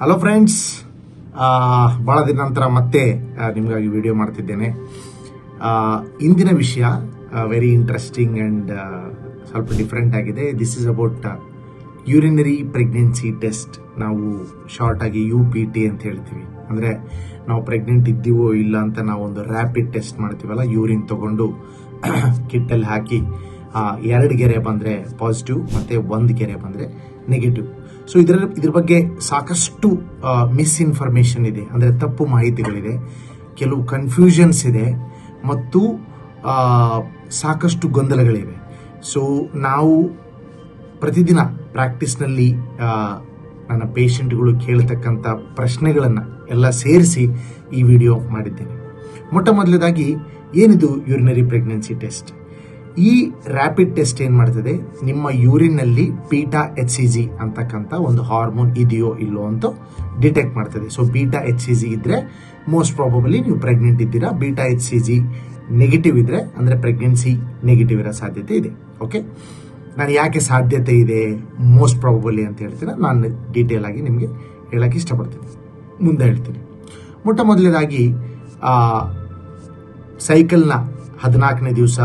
Hello friends ಭಾಳ ದಿನ ನಂತರ ಮತ್ತೆ ನಿಮಗಾಗಿ ವಿಡಿಯೋ ಮಾಡ್ತಿದ್ದೇನೆ. ಇಂದಿನ ವಿಷಯ ವೆರಿ ಇಂಟ್ರೆಸ್ಟಿಂಗ್ ಆ್ಯಂಡ್ ಸ್ವಲ್ಪ ಡಿಫ್ರೆಂಟ್ ಆಗಿದೆ. This is about urinary pregnancy test ನಾವು ಶಾರ್ಟ್ ಆಗಿ ಯು ಪಿ ಟಿ ಅಂತ ಹೇಳ್ತೀವಿ. ಅಂದರೆ, ನಾವು ಪ್ರೆಗ್ನೆಂಟ್ ಇದ್ದೀವೋ ಇಲ್ಲ ಅಂತ ನಾವು ಒಂದು ರ್ಯಾಪಿಡ್ ಟೆಸ್ಟ್ ಮಾಡ್ತೀವಲ್ಲ ಯೂರಿನ್ ತೊಗೊಂಡು ಕಿಟ್ಟಲ್ಲಿ ಹಾಕಿ ಎರಡು ಗೆರೆ ಬಂದರೆ ಪಾಸಿಟಿವ್ ಮತ್ತು ಒಂದು ಗೆರೆ ಬಂದರೆ ನೆಗೆಟಿವ್ ಸೊ ಇದರ, ಇದ್ರ ಬಗ್ಗೆ ಸಾಕಷ್ಟು ಮಿಸ್ಇನ್ಫಾರ್ಮೇಷನ್ ಇದೆ. ಅಂದರೆ ತಪ್ಪು ಮಾಹಿತಿಗಳಿದೆ. ಕೆಲವು ಕನ್ಫ್ಯೂಷನ್ಸ್ ಇದೆ. ಮತ್ತು ಸಾಕಷ್ಟು ಗೊಂದಲಗಳಿವೆ. ಸೊ ನಾವು ಪ್ರತಿದಿನ ಪ್ರಾಕ್ಟೀಸ್ನಲ್ಲಿ ನನ್ನ ಪೇಷಂಟ್ಗಳು ಕೇಳ್ತಕ್ಕಂಥ ಪ್ರಶ್ನೆಗಳನ್ನು ಎಲ್ಲ ಸೇರಿಸಿ ಈ ವಿಡಿಯೋ ಮಾಡಿದ್ದೇನೆ. ಮೊಟ್ಟ ಮೊದಲದಾಗಿ ಏನಿದು ಯೂರಿನರಿ ಪ್ರೆಗ್ನೆನ್ಸಿ ಟೆಸ್ಟ್ ಈ ರ್ಯಾಪಿಡ್ ಟೆಸ್ಟ್ ಏನು ಮಾಡ್ತದೆ? ನಿಮ್ಮ ಯೂರಿನಲ್ಲಿ ಬೀಟಾ ಎಚ್ ಸಿ ಜಿ ಅಂತಕ್ಕಂಥ ಒಂದು ಹಾರ್ಮೋನ್ ಇದೆಯೋ ಇಲ್ಲೋ ಅಂತ ಡಿಟೆಕ್ಟ್ ಮಾಡ್ತದೆ. So beta H C G ಇದ್ರೆ ಮೋಸ್ಟ್ ಪ್ರಾಬಬಲಿ ನೀವು ಪ್ರೆಗ್ನೆಂಟ್ ಇದ್ದೀರಾ. Beta H C G negative ಇದ್ರೆ, ಅಂದರೆ ಪ್ರೆಗ್ನೆನ್ಸಿ ನೆಗೆಟಿವ್ ಇರೋ ಸಾಧ್ಯತೆ ಇದೆ. ಓಕೆ ನಾನು ಯಾಕೆ ಸಾಧ್ಯತೆ ಇದೆ? ಮೋಸ್ಟ್ ಪ್ರಾಬಬಲಿ ಅಂತ ಹೇಳ್ತೀನಿ ನಾನು ಡೀಟೇಲ್ ಆಗಿ ನಿಮಗೆ ಹೇಳಕ್ಕೆ ಇಷ್ಟಪಡ್ತೀನಿ. ಮುಂದೆ ಹೇಳ್ತೀನಿ. ಮೊಟ್ಟ ಮೊದಲನೇದಾಗಿ ಸೈಕಲ್ನ ಹದಿನಾಲ್ಕನೇ ದಿವಸ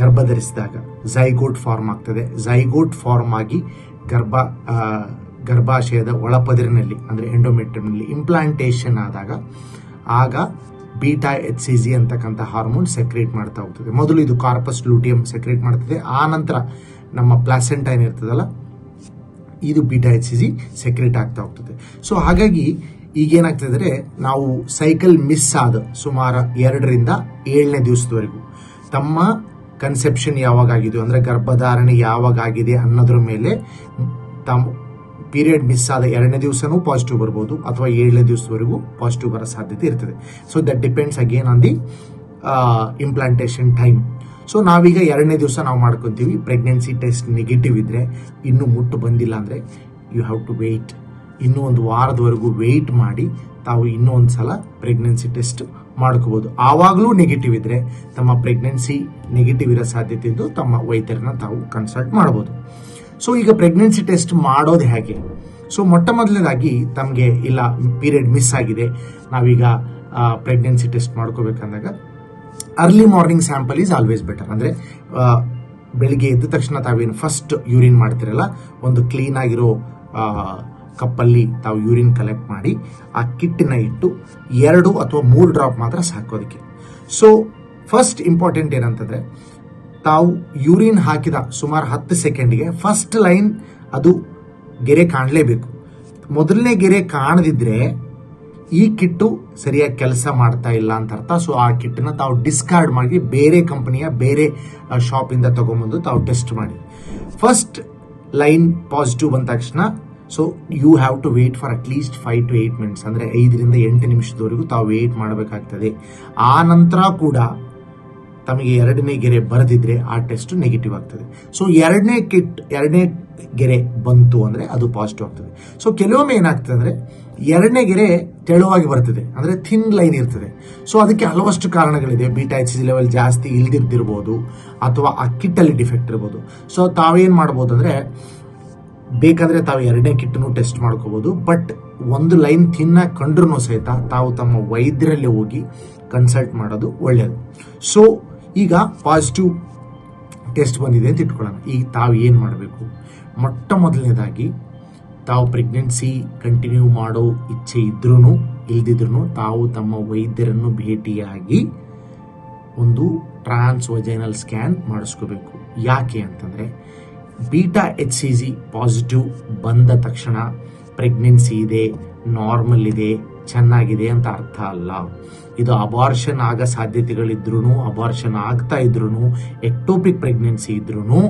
ಗರ್ಭ ಧರಿಸಿದಾಗ ಝೈಗೋಟ್ ಫಾರ್ಮ್ ಆಗ್ತದೆ. ಝೈಗೋಟ್ ಫಾರ್ಮ್ ಆಗಿ ಗರ್ಭ ಗರ್ಭಾಶಯದ ಒಳಪದರಿನಲ್ಲಿ, ಅಂದರೆ ಎಂಡೋಮೆಟ್ರಿನಲ್ಲಿ ಇಂಪ್ಲಾಂಟೇಷನ್ ಆದಾಗ ಆಗ ಬೀಟಾ ಎಚ್ ಸಿ ಜಿ ಅಂತಕ್ಕಂಥ ಹಾರ್ಮೋನ್ ಸೆಕ್ರೇಟ್ ಮಾಡ್ತಾ ಹೋಗ್ತದೆ. ಮೊದಲು ಇದು ಕಾರ್ಪಸ್ ಲೂಟಿಯಂ ಸೆಕ್ರೇಟ್ ಮಾಡ್ತದೆ. ಆ ನಂತರ ನಮ್ಮ ಪ್ಲಾಸೆಂಟ ಏನಿರ್ತದಲ್ಲ, ಇದು beta H C G secrete ಆಗ್ತಾ ಹೋಗ್ತದೆ. ಸೊ ಹಾಗಾಗಿ ಈಗ ಅಂದರೆ ನಾವು ಸೈಕಲ್ ಮಿಸ್ ಆದ ಸುಮಾರು ಎರಡರಿಂದ ಏಳನೇ ದಿವಸದವರೆಗೂ ತಮ್ಮ ಕನ್ಸೆಪ್ಷನ್ ಯಾವಾಗ ಆಗಿದೆಯೋ ಅಂದರೆ ಗರ್ಭಧಾರಣೆ ಯಾವಾಗ ಆಗಿದೆ ಅನ್ನೋದ್ರ ಮೇಲೆ ತಮ್ಮ ಪೀರಿಯಡ್ ಮಿಸ್ ಆದ ಎರಡನೇ ದಿವಸನೂ ಪಾಸಿಟಿವ್ ಬರ್ಬೋದು ಅಥವಾ ಏಳನೇ ದಿವಸದವರೆಗೂ ಪಾಸಿಟಿವ್ ಬರೋ ಸಾಧ್ಯತೆ ಇರ್ತದೆ. So that depends again on the implantation time so ನಾವೀಗ ಎರಡನೇ ದಿವಸ ನಾವು ಮಾಡ್ಕೊತೀವಿ. ಪ್ರೆಗ್ನೆನ್ಸಿ ಟೆಸ್ಟ್ ನೆಗೆಟಿವ್ ಇದ್ದರೆ ಇನ್ನೂ ಮುಟ್ಟು ಬಂದಿಲ್ಲ ಅಂದರೆ ಯು ಹ್ಯಾವ್ ಟು ವೆಯ್ಟ್ ಇನ್ನೂ ಒಂದು ವಾರದವರೆಗೂ ವೆಯ್ಟ್ ಮಾಡಿ, ತಾವು ಇನ್ನೂ ಒಂದು ಸಲ ಪ್ರೆಗ್ನೆನ್ಸಿ ಟೆಸ್ಟ್ ಮಾಡ್ಕೋಬೋದು. ಆವಾಗಲೂ ನೆಗೆಟಿವ್ ಇದ್ದರೆ ತಮ್ಮ ಪ್ರೆಗ್ನೆನ್ಸಿ ನೆಗೆಟಿವ್ ಇರೋ ಸಾಧ್ಯತೆ ಇದ್ದು ತಮ್ಮ ವೈದ್ಯರನ್ನ ತಾವು ಕನ್ಸಲ್ಟ್ ಮಾಡ್ಬೋದು. ಸೊ ಈಗ ಪ್ರೆಗ್ನೆನ್ಸಿ ಟೆಸ್ಟ್ ಮಾಡೋದು ಹೇಗೆ? ಸೊ ಮೊಟ್ಟ ಮೊದಲನೇದಾಗಿ ತಮಗೆ ಇಲ್ಲ ಪೀರಿಯಡ್ ಮಿಸ್ ಆಗಿದೆ. ನಾವೀಗ pregnancy test ಮಾಡ್ಕೋಬೇಕಂದಾಗ early morning sample is always better ಅಂದರೆ ಬೆಳಿಗ್ಗೆ ಎದ್ದ ತಕ್ಷಣ ತಾವೇನು ಫಸ್ಟ್ ಯೂರಿನ್ ಮಾಡ್ತಿರಲ್ಲ ಒಂದು ಕ್ಲೀನ್ ಆ, ಕಪ್ಪಲ್ಲಿ ತಾವು ಯೂರಿನ್ ಕಲೆಕ್ಟ್ ಮಾಡಿ ಆ ಕಿಟ್ಟಿನ ಇಟ್ಟು ಎರಡು ಅಥವಾ ಮೂರು ಡ್ರಾಪ್ ಮಾತ್ರ ಸಾಕೋದಕ್ಕೆ. ಸೊ ಫಸ್ಟ್ ಇಂಪಾರ್ಟೆಂಟ್ ಏನಂತಂದ್ರೆ, ತಾವು ಯೂರಿನ್ ಹಾಕಿದ ಸುಮಾರು ಹತ್ತು ಸೆಕೆಂಡ್ಗೆ ಫಸ್ಟ್ ಲೈನ್ ಅದು ಗೆರೆ ಕಾಣಲೇಬೇಕು. ಮೊದಲನೇ ಗೆರೆ ಕಾಣದಿದ್ರೆ ಈ ಕಿಟ್ಟು ಸರಿಯಾಗಿ ಕೆಲಸ ಮಾಡ್ತಾ ಇಲ್ಲ ಅಂತ ಅರ್ಥ. ಸೊ ಆ ಕಿಟ್ಟನ್ನು ತಾವು ಡಿಸ್ಕಾರ್ಡ್ ಮಾಡಿ ಬೇರೆ ಕಂಪನಿಯ ಬೇರೆ ಶಾಪಿಂದ ತಗೊಂಬಂದು ತಾವು ಟೆಸ್ಟ್ ಮಾಡಿ. ಫಸ್ಟ್ ಲೈನ್ ಪಾಸಿಟಿವ್ ಬಂದ ತಕ್ಷಣ so you have to wait for at least five to eight minutes ಅಂದರೆ ಐದರಿಂದ ಎಂಟು ನಿಮಿಷದವರೆಗೂ ತಾವು ವೇಟ್ ಮಾಡಬೇಕಾಗ್ತದೆ. ಆ ನಂತರ ಕೂಡ ತಮಗೆ ಎರಡನೇ ಗೆರೆ ಬರೆದಿದ್ರೆ ಆ ಟೆಸ್ಟ್ ನೆಗೆಟಿವ್ ಆಗ್ತದೆ. ಸೊ ಎರಡನೇ ಕಿಟ್ ಎರಡನೇ ಗೆರೆ ಬಂತು ಅಂದರೆ ಅದು ಪಾಸಿಟಿವ್ ಆಗ್ತದೆ. ಸೊ ಕೆಲವೊಮ್ಮೆ ಏನಾಗ್ತದೆ ಅಂದರೆ ಎರಡನೇ ಗೆರೆ ತೆಳುವಾಗಿ ಬರ್ತದೆ. ಅಂದರೆ ಥಿನ್ ಲೈನ್ ಇರ್ತದೆ. ಸೊ ಅದಕ್ಕೆ ಹಲವಷ್ಟು ಕಾರಣಗಳಿದೆ. ಬೀಟಾ ಎಚ್ ಸಿ ಲೆವೆಲ್ ಜಾಸ್ತಿ ಇಲ್ದಿರ್ದಿರ್ಬೋದು ಅಥವಾ ಆ ಕಿಟ್ಟಲ್ಲಿ ಡಿಫೆಕ್ಟ್ ಇರ್ಬೋದು. ಸೊ ತಾವೇನು ಮಾಡ್ಬೋದು ಅಂದ್ರೆ ಬೇಕಾದ್ರೆ ತಾವು ಎರಡನೇ ಕಿಟ್ಟನ್ನು ಟೆಸ್ಟ್ ಮಾಡ್ಕೋಬಹುದು ಬಟ್ ಒಂದು ಲೈನ್ ತಿನ್ನ ಕಂಡ್ರೂ ಸಹಿತ ತಾವು ತಮ್ಮ ವೈದ್ಯರಲ್ಲಿ ಹೋಗಿ ಕನ್ಸಲ್ಟ್ ಮಾಡೋದು ಒಳ್ಳೆಯದು ಸೊ ಈಗ ಪಾಸಿಟಿವ್ ಟೆಸ್ಟ್ ಬಂದಿದೆ ಅಂತ ಇಟ್ಕೊಳ್ಳೋಣ. ಈಗ ತಾವು ಏನು ಮಾಡಬೇಕು? ಮೊಟ್ಟ ಮೊದಲನೇದಾಗಿ ತಾವು ಪ್ರೆಗ್ನೆನ್ಸಿ ಕಂಟಿನ್ಯೂ ಮಾಡೋ ಇಚ್ಛೆ ಇದ್ರೂ ಇಲ್ದಿದ್ರು ತಾವು ತಮ್ಮ ವೈದ್ಯರನ್ನು ಭೇಟಿಯಾಗಿ ಒಂದು ಟ್ರಾನ್ಸ್ ವಜೈನಲ್ ಸ್ಕ್ಯಾನ್ ಮಾಡಿಸ್ಕೋಬೇಕು. ಯಾಕೆ ಅಂತಂದರೆ beta H C G positive ಬಂದ ತಕ್ಷಣ ಪ್ರೆಗ್ನೆನ್ಸಿ ಇದೆ ನಾರ್ಮಲ್ ಇದೆ, ಚೆನ್ನಾಗಿದೆ ಅಂತ ಅರ್ಥ ಅಲ್ಲ. ಇದು ಅಬಾರ್ಷನ್ ಆಗ ಸಾಧ್ಯತೆಗಳಿದ್ರೂ ಅಬಾರ್ಷನ್ ಆಗ್ತಾ ಇದ್ರೂ ಎಕ್ಟೋಪಿಕ್ ಪ್ರೆಗ್ನೆನ್ಸಿ ಇದ್ರೂ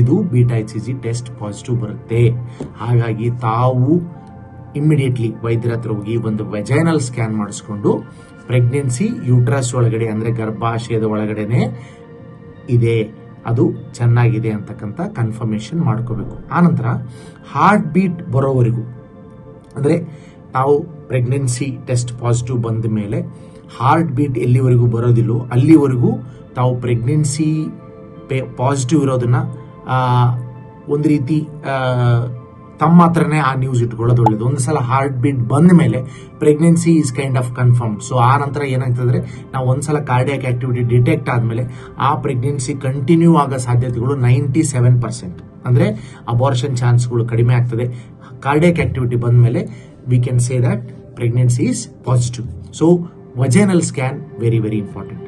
ಇದು beta H C G test positive ಬರುತ್ತೆ. ಹಾಗಾಗಿ ತಾವು ಇಮ್ಮಿಡಿಯೇಟ್ಲಿ ವೈದ್ಯರ ಹತ್ರ ಹೋಗಿ ಒಂದು ವೆಜೈನಲ್ ಸ್ಕ್ಯಾನ್ ಮಾಡಿಸ್ಕೊಂಡು ಪ್ರೆಗ್ನೆನ್ಸಿ ಯೂಟ್ರಸ್ ಒಳಗಡೆ ಅಂದರೆ ಗರ್ಭಾಶಯದ ಒಳಗಡೆನೆ ಇದೆ. ಅದು ಚೆನ್ನಾಗಿದೆ ಅಂತಕ್ಕಂಥ ಕನ್ಫರ್ಮೇಷನ್ ಮಾಡ್ಕೋಬೇಕು. ಆನಂತರ ಹಾರ್ಟ್ ಬೀಟ್ ಬರೋವರೆಗೂ. ಅಂದರೆ ನಾವು ಪ್ರೆಗ್ನೆನ್ಸಿ ಟೆಸ್ಟ್ ಪಾಸಿಟಿವ್ ಬಂದ ಮೇಲೆ ಹಾರ್ಟ್ ಬೀಟ್ ಎಲ್ಲಿವರೆಗೂ ಬರೋದಿಲ್ಲೋ ಅಲ್ಲಿವರೆಗೂ ತಾವು ಪ್ರೆಗ್ನೆನ್ಸಿ ಪಾಸಿಟಿವ್ ಇರೋದನ್ನ ಒಂದು ರೀತಿ ತಮ್ಮ ಹತ್ರನೇ ಆ ನ್ಯೂಸ್ ಇಟ್ಕೊಳ್ಳೋದು ಒಳ್ಳೇದು. ಒಂದು ಸಲ ಹಾರ್ಟ್ ಬೀಟ್ ಬಂದ ಮೇಲೆ pregnancy is kind of confirm so ಆ ನಂತರ ಏನಾಗ್ತದೆ ನಾವು ಒಂದ್ಸಲ ಕಾರ್ಡಿಯಾಕ್ ಆಕ್ಟಿವಿಟಿ ಡಿಟೆಕ್ಟ್ ಆದಮೇಲೆ ಆ ಪ್ರೆಗ್ನೆನ್ಸಿ ಕಂಟಿನ್ಯೂ ಆಗೋ ಸಾಧ್ಯತೆಗಳು ನೈಂಟಿ ಸೆವೆನ್ ಪರ್ಸೆಂಟ್ ಅಂದರೆ ಅಬಾರ್ಷನ್ ಚಾನ್ಸ್ಗಳು ಕಡಿಮೆ ಆಗ್ತದೆ. ಕಾರ್ಡಿಯಾಕ್ ಆಕ್ಟಿವಿಟಿ ಬಂದ ಮೇಲೆ we can say that pregnancy is positive so vaginal scan very very important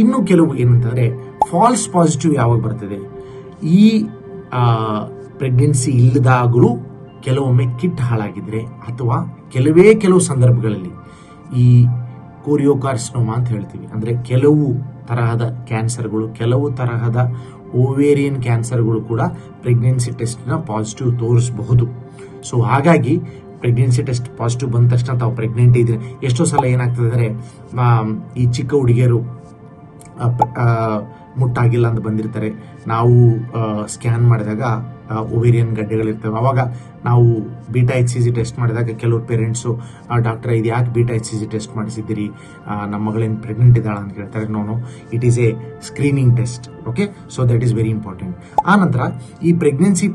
ಇನ್ನು ಕೆಲವು ಏನಂತಂದರೆ ಫಾಲ್ಸ್ ಪಾಸಿಟಿವ್ ಯಾವಾಗ ಬರ್ತದೆ? ಈ ಪ್ರೆಗ್ನೆನ್ಸಿ ಇಲ್ಲದಾಗಲೂ ಕೆಲವೊಮ್ಮೆ ಕಿಟ್ ಹಾಳಾಗಿದ್ರೆ ಅಥವಾ ಕೆಲವೇ ಕೆಲವು ಸಂದರ್ಭಗಳಲ್ಲಿ ಈ ಕೋರಿಯೋಕಾರ್ಸಿನೋಮಾ ಅಂತ ಹೇಳ್ತೀವಿ. ಅಂದರೆ ಕೆಲವು ತರಹದ ಕ್ಯಾನ್ಸರ್ಗಳು, ಕೆಲವು ತರಹದ ಓವೇರಿಯನ್ ಕ್ಯಾನ್ಸರ್ಗಳು ಕೂಡ ಪ್ರೆಗ್ನೆನ್ಸಿ ಟೆಸ್ಟ್ನ ಪಾಸಿಟಿವ್ ತೋರಿಸಬಹುದು. ಸೊ ಹಾಗಾಗಿ ಪ್ರೆಗ್ನೆನ್ಸಿ ಟೆಸ್ಟ್ ಪಾಸಿಟಿವ್ ಬಂದ ತಕ್ಷಣ ತಾವು ಪ್ರೆಗ್ನೆಂಟ್ ಇದ್ರೆ ಎಷ್ಟೋ ಸಲ ಏನಾಗ್ತದೆ ಅಂದರೆ ಈ ಚಿಕ್ಕ ಹುಡುಗಿಯರು ಮುಟ್ಟಾಗಿಲ್ಲ ಅಂತ ಬಂದಿರ್ತಾರೆ. ನಾವು ಸ್ಕ್ಯಾನ್ ಮಾಡಿದಾಗ ಒವೇರಿಯನ್ ಗಡ್ಡೆಗಳಿರ್ತವೆ. ಅವಾಗ ನಾವು beta H C G test ಮಾಡಿದಾಗ ಕೆಲವರು ಪೇರೆಂಟ್ಸು ಡಾಕ್ಟರ್ ಇದು ಯಾಕೆ beta H C G test ಮಾಡಿಸಿದ್ದೀರಿ? ನಮ್ಮ ಮಗಳೇನು ಪ್ರೆಗ್ನೆಂಟ್ ಇದ್ದಾಳೆ ಅಂತ ಕೇಳ್ತಾರೆ. ನೋನು it is a screening test okay so that is very important ಆ ನಂತರ ಈ ಪ್ರೆಗ್ನೆನ್ಸಿ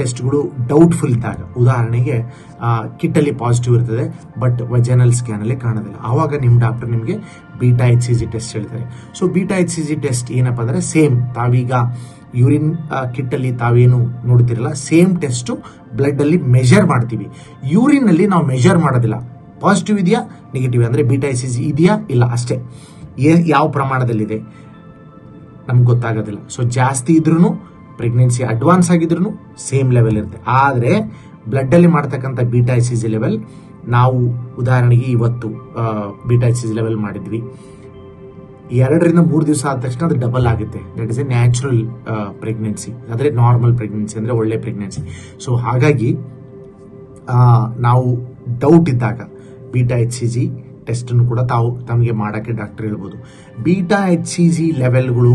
ಟೆಸ್ಟ್ಗಳು ಡೌಟ್ಫುಲ್ ಇದ್ದಾಗ, ಉದಾಹರಣೆಗೆ ಕಿಟ್ಟಲ್ಲಿ ಪಾಸಿಟಿವ್ ಇರ್ತದೆ ಬಟ್ ವಜನಲ್ ಸ್ಕ್ಯಾನಲ್ಲಿ ಕಾಣೋದಿಲ್ಲ. ಆವಾಗ ನಿಮ್ಮ ಡಾಕ್ಟರ್ ನಿಮಗೆ beta H C G test ಹೇಳ್ತಾರೆ. So beta H C G test ಏನಪ್ಪ ಅಂದರೆ ಸೇಮ್ ತಾವೀಗ ಯೂರಿನ್ ಕಿಟ್ಟಲ್ಲಿ ತಾವೇನು ನೋಡ್ತಿರಲ್ಲ ಸೇಮ್ ಟೆಸ್ಟು ಬ್ಲಡ್ಡಲ್ಲಿ ಮೆಷರ್ ಮಾಡ್ತೀವಿ. ಯೂರಿನಲ್ಲಿ ನಾವು ಮೆಷರ್ ಮಾಡೋದಿಲ್ಲ. ಪಾಸಿಟಿವ್ ಇದೆಯಾ? ನೆಗೆಟಿವ್ ಅಂದರೆ ಬೀಟಾ ಎಚ್ ಸಿ ಜಿ ಇದೆಯಾ? ಇಲ್ಲ, ಅಷ್ಟೇ. ಯಾವ ಪ್ರಮಾಣದಲ್ಲಿದೆ? ನಮ್ಗೆ ಗೊತ್ತಾಗೋದಿಲ್ಲ. ಸೊ ಜಾಸ್ತಿ ಇದ್ರೂ ಪ್ರೆಗ್ನೆನ್ಸಿ ಅಡ್ವಾನ್ಸ್ ಆಗಿದ್ರೂ ಸೇಮ್ ಲೆವೆಲ್ ಇರುತ್ತೆ. ಆದರೆ ಬ್ಲಡ್ಡಲ್ಲಿ ಮಾಡ್ತಕ್ಕಂಥ beta H C G level ನಾವು ಉದಾಹರಣೆಗೆ ಇವತ್ತು beta H C G level ಮಾಡಿದ್ವಿ. ಎರಡರಿಂದ ಮೂರು ದಿವಸ ಆದ ತಕ್ಷಣ ಅದು ಡಬಲ್ ಆಗುತ್ತೆ. That is a natural pregnancy ಅಂದರೆ ನಾರ್ಮಲ್ ಪ್ರೆಗ್ನೆನ್ಸಿ ಅಂದರೆ ಒಳ್ಳೆ ಪ್ರೆಗ್ನೆನ್ಸಿ ಸೊ ಹಾಗಾಗಿ ನಾವು ಡೌಟ್ ಇದ್ದಾಗ ಬಿಟಾ ಎಚ್ ಸಿ ಜಿ ಟೆಸ್ಟನ್ನು ಕೂಡ ತಾವು ತಮಗೆ ಮಾಡೋಕ್ಕೆ ಡಾಕ್ಟರ್ ಹೇಳ್ಬೋದು. ಬಿಟಾ ಎಚ್ ಸಿ ಜಿ ಲೆವೆಲ್ಗಳು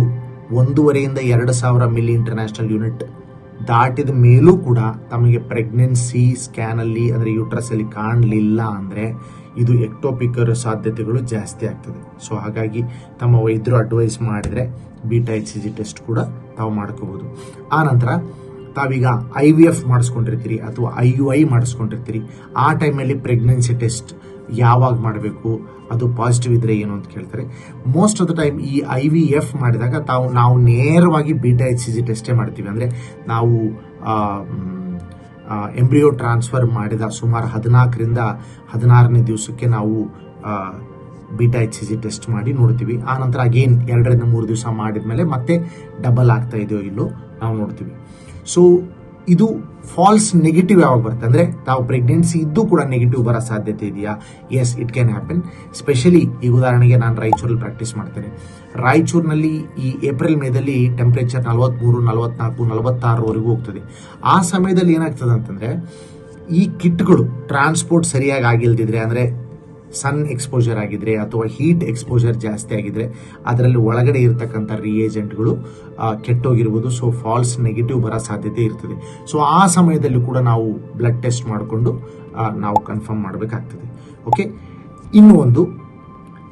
ಒಂದೂವರೆಯಿಂದ ಎರಡು ಸಾವಿರ ಮಿಲಿ ಇಂಟರ್ನ್ಯಾಷನಲ್ ಯೂನಿಟ್ ದಾಟಿದ ಮೇಲೂ ಕೂಡ ತಮಗೆ ಪ್ರೆಗ್ನೆನ್ಸಿ ಸ್ಕ್ಯಾನಲ್ಲಿ ಅಂದರೆ ಯೂಟ್ರಸಲ್ಲಿ ಕಾಣಲಿಲ್ಲ ಅಂದರೆ ಇದು ಎಕ್ಟೋಪಿಕರ್ ಸಾಧ್ಯತೆಗಳು ಜಾಸ್ತಿ ಆಗ್ತದೆ. ಸೊ ಹಾಗಾಗಿ ತಮ್ಮ ವೈದ್ಯರು ಅಡ್ವೈಸ್ ಮಾಡಿದರೆ beta H C G test ಕೂಡ ತಾವು ಮಾಡ್ಕೋಬೋದು. ಆ ನಂತರ ತಾವೀಗ ಐ ವಿ ಎಫ್ ಮಾಡಿಸ್ಕೊಂಡಿರ್ತೀರಿ ಅಥವಾ ಐ ಯು ಐ ಮಾಡಿಸ್ಕೊಂಡಿರ್ತೀರಿ. ಆ ಟೈಮಲ್ಲಿ ಪ್ರೆಗ್ನೆನ್ಸಿ ಟೆಸ್ಟ್ ಯಾವಾಗ ಮಾಡಬೇಕು, ಅದು ಪಾಸಿಟಿವ್ ಇದ್ರೆ ಏನು ಅಂತ ಕೇಳ್ತಾರೆ. ಮೋಸ್ಟ್ ಆಫ್ ದ ಟೈಮ್ ಈ ಐ ವಿ ಎಫ್ ಮಾಡಿದಾಗ ತಾವು, ನಾವು ನೇರವಾಗಿ ಬೀಟಾ ಎಚ್ ಸಿ ಜಿ ಟೆಸ್ಟೇ ಮಾಡ್ತೀವಿ. ಅಂದರೆ ನಾವು ಎಂಬ್ರಿಯೋ ಟ್ರಾನ್ಸ್ಫರ್ ಮಾಡಿದ ಸುಮಾರು ಹದಿನಾಲ್ಕರಿಂದ ಹದಿನಾರನೇ ದಿವಸಕ್ಕೆ ನಾವು beta H C G test ಮಾಡಿ ನೋಡ್ತೀವಿ. ಆ ನಂತರ ಅಗೇನ್ ಎರಡರಿಂದ ಮೂರು ದಿವಸ ಮಾಡಿದ ಮೇಲೆ ಮತ್ತೆ ಡಬಲ್ ಆಗ್ತಾ ಇದೆಯೋ ಇಲ್ಲೋ ನಾವು ನೋಡ್ತೀವಿ. ಸೊ ಇದು ಫಾಲ್ಸ್ ನೆಗೆಟಿವ್ ಯಾವಾಗ ಬರುತ್ತೆ ಅಂದರೆ ತಾವು ಪ್ರೆಗ್ನೆನ್ಸಿ ಇದ್ದು ಕೂಡ ನೆಗೆಟಿವ್ ಬರೋ ಸಾಧ್ಯತೆ ಇದೆಯಾ? Yes it can happen specially ಈ ಉದಾಹರಣೆಗೆ ನಾನು ರಾಯಚೂರಲ್ಲಿ ಪ್ರಾಕ್ಟೀಸ್ ಮಾಡ್ತೇನೆ. ರಾಯಚೂರಿನಲ್ಲಿ ಈ ಏಪ್ರಿಲ್ ಮೇದಲ್ಲಿ ಟೆಂಪ್ರೇಚರ್ ನಲವತ್ತ್ಮೂರು ನಲವತ್ನಾಲ್ಕು ನಲವತ್ತಾರವರೆಗೂ ಹೋಗ್ತದೆ. ಆ ಸಮಯದಲ್ಲಿ ಏನಾಗ್ತದೆ ಅಂತಂದರೆ ಈ ಕಿಟ್ಗಳು ಟ್ರಾನ್ಸ್ಪೋರ್ಟ್ ಸರಿಯಾಗಿ ಆಗಿಲ್ದಿದ್ರೆ ಅಂದರೆ ಸನ್ ಎಕ್ಸ್ಪೋಜರ್ ಆಗಿದ್ರೆ ಅಥವಾ ಹೀಟ್ ಎಕ್ಸ್ಪೋಜರ್ ಜಾಸ್ತಿ ಆಗಿದ್ರೆ ಅದರಲ್ಲಿ ಒಳಗಡೆ ಇರತಕ್ಕಂಥ ರಿಯೇಜೆಂಟ್ಗಳು ಕೆಟ್ಟೋಗಿರ್ಬೋದು. ಸೊ ಫಾಲ್ಸ್ ನೆಗೆಟಿವ್ ಬರೋ ಸಾಧ್ಯತೆ ಇರ್ತದೆ. ಸೊ ಆ ಸಮಯದಲ್ಲಿ ಕೂಡ ನಾವು ಬ್ಲಡ್ ಟೆಸ್ಟ್ ಮಾಡಿಕೊಂಡು ನಾವು ಕನ್ಫರ್ಮ್ ಮಾಡಬೇಕಾಗ್ತದೆ. ಓಕೆ ಇನ್ನು ಒಂದು,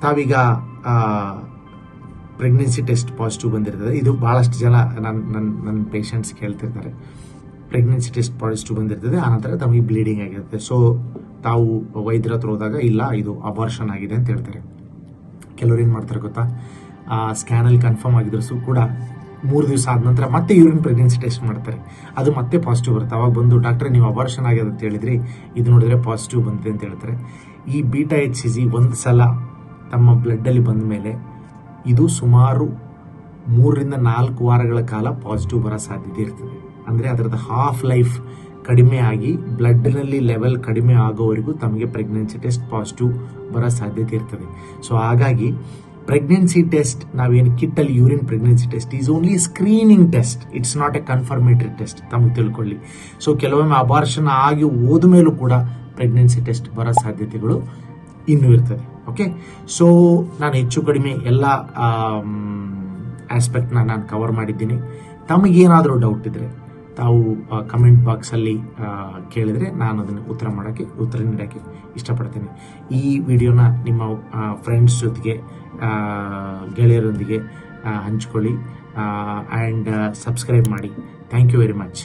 ತಾವೀಗ ಪ್ರೆಗ್ನೆನ್ಸಿ ಟೆಸ್ಟ್ ಪಾಸಿಟಿವ್ ಬಂದಿರ್ತದೆ. ಇದು ಭಾಳಷ್ಟು ಜನ ನನ್ನ ನನ್ನ ನನ್ನ ಪೇಷಂಟ್ಸ್ ಕೇಳ್ತಿರ್ತಾರೆ. ಪ್ರೆಗ್ನೆನ್ಸಿ ಟೆಸ್ಟ್ ಪಾಸಿಟಿವ್ ಬಂದಿರ್ತದೆ. ಆನಂತರ ತಮಗೆ ಬ್ಲೀಡಿಂಗ್ ಆಗಿರುತ್ತೆ. ಸೊ ತಾವು ವೈದ್ಯರ ಹತ್ರ ಹೋದಾಗ, ಇಲ್ಲ, ಇದು ಅಬಾರ್ಷನ್ ಆಗಿದೆ ಅಂತ ಹೇಳ್ತಾರೆ. ಕೆಲವ್ರು ಏನು ಮಾಡ್ತಾರೆ ಗೊತ್ತಾ? ಆ ಸ್ಕ್ಯಾನಲ್ಲಿ ಕನ್ಫರ್ಮ್ ಆಗಿದ್ರು ಕೂಡ ಮೂರು ದಿವಸ ಆದ ನಂತರ ಮತ್ತೆ ಯೂರಿನ್ ಪ್ರೆಗ್ನೆನ್ಸಿ ಟೆಸ್ಟ್ ಮಾಡ್ತಾರೆ. ಅದು ಮತ್ತೆ ಪಾಸಿಟಿವ್ ಬರುತ್ತೆ. ಅವಾಗ ಬಂದು, ಡಾಕ್ಟ್ರೆ, ನೀವು ಅಬಾರ್ಷನ್ ಆಗಿದೆ ಅಂತ ಹೇಳಿದ್ರಿ. ಇದು ನೋಡಿದ್ರೆ ಪಾಸಿಟಿವ್ ಬಂದಿದೆ ಅಂತ ಹೇಳ್ತಾರೆ. ಈ ಬೀಟಾ ಎಚ್ ಸಿ ಜಿ ಒಂದು ಸಲ ತಮ್ಮ ಬ್ಲಡ್ಡಲ್ಲಿ ಬಂದ ಮೇಲೆ ಇದು ಸುಮಾರು ಮೂರರಿಂದ ನಾಲ್ಕು ವಾರಗಳ ಕಾಲ ಪಾಸಿಟಿವ್ ಬರೋ ಸಾಧ್ಯತೆ ಇರ್ತದೆ. ಅಂದರೆ ಅದರದ್ದು ಹಾಫ್ ಲೈಫ್ ಕಡಿಮೆ ಆಗಿ ಬ್ಲಡ್ನಲ್ಲಿ ಲೆವೆಲ್ ಕಡಿಮೆ ಆಗೋವರೆಗೂ ತಮಗೆ ಪ್ರೆಗ್ನೆನ್ಸಿ ಟೆಸ್ಟ್ ಪಾಸಿಟಿವ್ ಬರೋ ಸಾಧ್ಯತೆ ಇರ್ತದೆ. ಸೊ, ಹಾಗಾಗಿ ಪ್ರೆಗ್ನೆನ್ಸಿ ಟೆಸ್ಟ್, ನಾವೇನು ಕಿಟ್ಟಲ್ಲಿ urine pregnancy test, is only screening test, it's not a confirmatory test, ತಮಗೆ ತಿಳ್ಕೊಳ್ಳಿ. ಸೊ, ಕೆಲವೊಮ್ಮೆ ಅಬಾರ್ಷನ್ ಆಗಿ ಹೋದ ಮೇಲೂ ಕೂಡ ಪ್ರೆಗ್ನೆನ್ಸಿ ಟೆಸ್ಟ್ ಬರೋ ಸಾಧ್ಯತೆಗಳು ಇನ್ನೂ ಇರ್ತದೆ, ಓಕೆ? ಸೊ, ನಾನು ಹೆಚ್ಚು ಕಡಿಮೆ ಎಲ್ಲ ಆಸ್ಪೆಕ್ಟ್ನ ನಾನು ಕವರ್ ಮಾಡಿದ್ದೀನಿ. ತಮಗೇನಾದರೂ ಡೌಟ್ ಇದ್ದರೆ ತಾವು ಕಮೆಂಟ್ ಬಾಕ್ಸಲ್ಲಿ ಕೇಳಿದರೆ ನಾನು ಅದನ್ನು ಉತ್ತರ ಮಾಡೋಕ್ಕೆ, ಉತ್ತರ ನೀಡೋಕ್ಕೆ ಇಷ್ಟಪಡ್ತೀನಿ. ಈ ವಿಡಿಯೋನ ನಿಮ್ಮ ಫ್ರೆಂಡ್ಸ್ ಜೊತೆಗೆ ಗೆಳೆಯರೊಂದಿಗೆ ಹಂಚ್ಕೊಳ್ಳಿ. ಆ್ಯಂಡ್ ಸಬ್ಸ್ಕ್ರೈಬ್ ಮಾಡಿ. Thank you very much